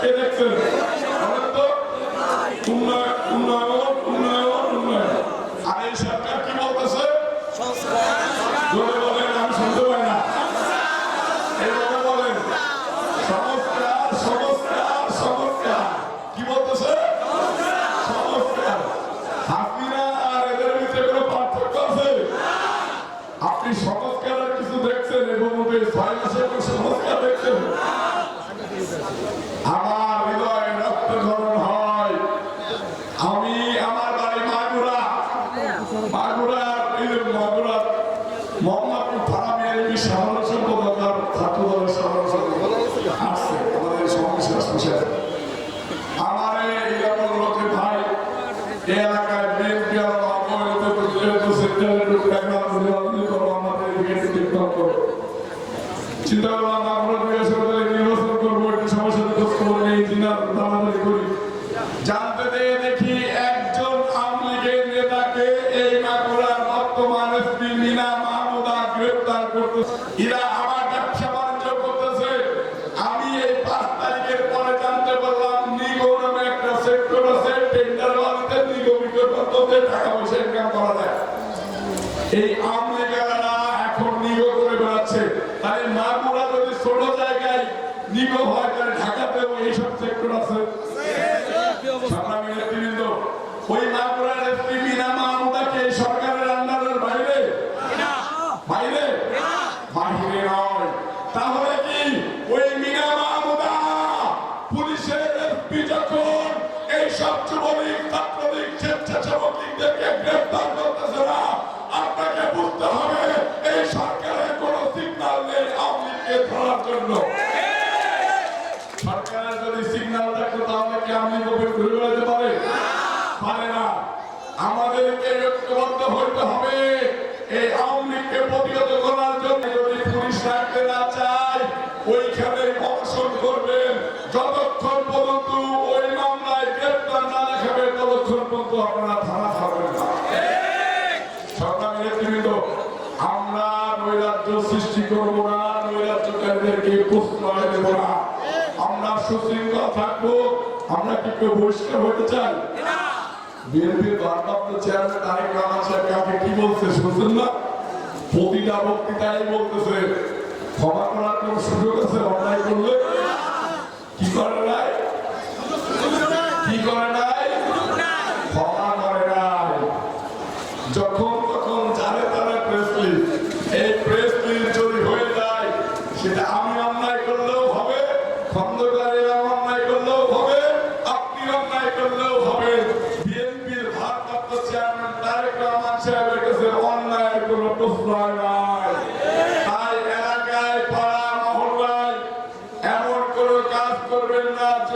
কে দেখছেন? তো। উন্নয়ন উন্নয়ন উন্নয়ন উন্নয়ন। আর এই সরকার কি বলতেছে? জোরে বলেন, আমি শুনতে পাই না। এইভাবে বলেন। সংস্কার সংস্কার সংস্কার আর এদের ভিতরে কোনো পার্থক্য আছে? আপনি সংস্কারের কিছু দেখছেন এবং ছয় মাসের সংস্কার দেখছেন। చిత్రాలు తెలంగాణ జిల్లా এই আমলেগারা এখন নিগো করে বেড়াচ্ছে। তাই মাগুরা যদি ছোট জায়গায় নিগো হয়, তাহলে ঢাকাতেও এইসব সেক্টর আছে। ওই মাগুরার মাহমুদাকে সরকারের আন্ডারের বাইরে? বাইরে? বাহিরে নয়। তাহলে কি ওই মিনা মাহমুদা পুলিশের এসপি যখন এই সব লীগকে ধরার জন্য? সরকারের যদি সিগন্যাল থাকতো তাহলে কি লীগ ঘুরে বেড়াতে পারে? পারে না। আমাদেরকে ঐক্যবদ্ধ হইতে হবে। এই আওয়ামী লীগকে প্রতিহত করার জন্য যদি পুলিশ রাখতে না চায়, ওইখানে অবসর করবেন। যতক্ষণ পর্যন্ত ওই মামলায় গ্রেপ্তার না দেখাবে ততক্ষণ পর্যন্ত আপনারা থানা খাবেন না। নেতৃবৃন্দ, আমরা নৈরাজ্য সৃষ্টি করব না। নৈরাজ্যকারীদেরকে প্রশ্রয় দেব না। আমরা সুশৃঙ্খল থাকব, আমরা কি কেউ বহিষ্কার হতে চাই? বিএনপির ভারপ্রাপ্ত চেয়ারম্যান তারেক রহমান সাহেব কাকে কি বলছে শুনছেন না? প্রতিটা বক্তৃতায় বলতেছে, ক্ষমা করার কোন সুযোগ আছে অন্যায় করলে? কি করে নাই? কি করে নাই? ক্ষমা করে নাই। যখন তখন যারে তারা প্রেস লিস্ট এই প্রেস লিস্ট যদি হয়ে যায় সেটা আমি অন্যায় করলেও হবে খন্দকারীরা অন্যায় করলেও হবে আপনি অন্যায় করলেও হবে বিএনপির